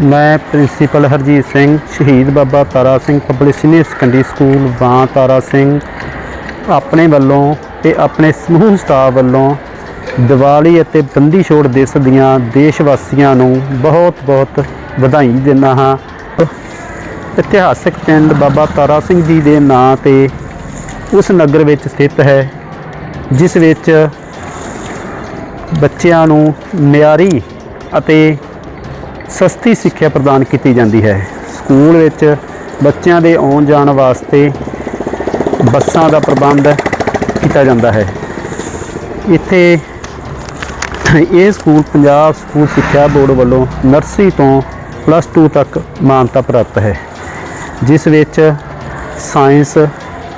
ਮੈਂ ਪ੍ਰਿੰਸੀਪਲ ਹਰਜੀਤ ਸਿੰਘ, ਸ਼ਹੀਦ Baba Tara Singh public senior secondary school ਵਾਂ ਤਾਰਾ ਸਿੰਘ। ਆਪਣੇ ਵੱਲੋਂ ਤੇ ਆਪਣੇ ਸਮੂਹ ਸਟਾਫ ਵੱਲੋਂ ਦੀਵਾਲੀ ਅਤੇ ਬੰਦੀ ਛੋੜ ਦਿਵਸ ਦੀਆਂ ਦੇਸ਼ ਵਾਸੀਆਂ ਨੂੰ ਬਹੁਤ-ਬਹੁਤ ਵਧਾਈ ਦਿੰਦਾ ਹਾਂ। ਇਤਿਹਾਸਕ ਪਿੰਡ ਬਾਬਾ ਤਾਰਾ ਸਿੰਘ ਜੀ ਦੇ ਨਾਂ ਤੇ ਉਸ ਨਗਰ ਵਿੱਚ ਸਥਿਤ ਹੈ, ਜਿਸ ਵਿੱਚ ਬੱਚਿਆਂ ਨੂੰ ਮਿਆਰੀ ਅਤੇ ਸਸਤੀ ਸਿੱਖਿਆ ਪ੍ਰਦਾਨ ਕੀਤੀ ਜਾਂਦੀ ਹੈ। ਸਕੂਲ ਵਿੱਚ ਬੱਚਿਆਂ ਦੇ ਆਉਣ ਜਾਣ ਵਾਸਤੇ ਬੱਸਾਂ ਦਾ ਪ੍ਰਬੰਧ ਕੀਤਾ ਜਾਂਦਾ ਹੈ। ਇੱਥੇ ਇਹ ਸਕੂਲ, ਪੰਜਾਬ ਸਕੂਲ ਸਿੱਖਿਆ ਬੋਰਡ ਵੱਲੋਂ ਨਰਸਰੀ ਤੋਂ ਪਲੱਸ 2 ਤੱਕ ਮਾਨਤਾ ਪ੍ਰਾਪਤ ਹੈ, ਜਿਸ ਵਿੱਚ ਸਾਇੰਸ,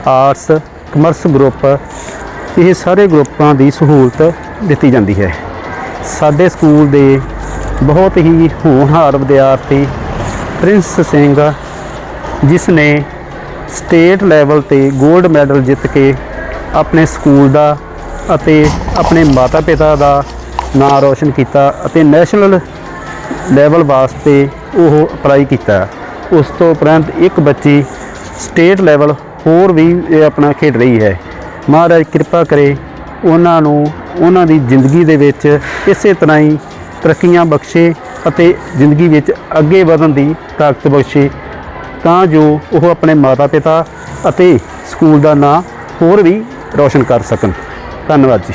ਆਰਟਸ, ਕਮਰਸ ਗਰੁੱਪ ਇਹ ਸਾਰੇ ਗਰੁੱਪਾਂ ਦੀ ਸਹੂਲਤ ਦਿੱਤੀ ਜਾਂਦੀ ਹੈ। ਸਾਡੇ ਸਕੂਲ ਦੇ ਬਹੁਤ ਹੀ ਹੋਣਹਾਰ ਵਿਦਿਆਰਥੀ ਪ੍ਰਿੰਸ ਸਿੰਘ ਜਿਸ ਨੇ ਸਟੇਟ ਲੈਵਲ ਤੇ 골ਡ ਮੈਡਲ ਜਿੱਤ ਕੇ ਆਪਣੇ ਸਕੂਲ ਦਾ ਅਤੇ ਆਪਣੇ ਮਾਤਾ-ਪਿਤਾ ਦਾ ਨਾਮ ਰੋਸ਼ਨ ਕੀਤਾ ਅਤੇ ਨੈਸ਼ਨਲ ਲੈਵਲ ਵਾਸਤੇ ਉਹ ਅਪਲਾਈ ਕੀਤਾ। ਉਸ ਤੋਂ ਉਪਰੰਤ ਇੱਕ ਬੱਚੀ ਸਟੇਟ ਲੈਵਲ ਹੋਰ ਵੀ ਇਹ ਆਪਣਾ ਖੇਡ ਰਹੀ ਹੈ। ਮਹਾਰਾਜ ਕਿਰਪਾ ਕਰੇ ਉਹਨਾਂ ਨੂੰ ਉਹਨਾਂ ਦੀ ਜ਼ਿੰਦਗੀ ਦੇ ਵਿੱਚ ਇਸੇ ਤਰ੍ਹਾਂ ਹੀ ਤਰੱਕੀਆਂ ਬਖਸ਼ੇ ਅਤੇ ਜ਼ਿੰਦਗੀ ਵਿੱਚ ਅੱਗੇ ਵਧਣ ਦੀ ਤਾਕਤ ਬਖਸ਼ੇ, ਤਾਂ ਜੋ ਉਹ ਆਪਣੇ ਮਾਤਾ-ਪਿਤਾ ਅਤੇ ਸਕੂਲ ਦਾ ਨਾਂ ਹੋਰ ਵੀ ਰੌਸ਼ਨ ਕਰ ਸਕਣ। ਧੰਨਵਾਦ ਜੀ।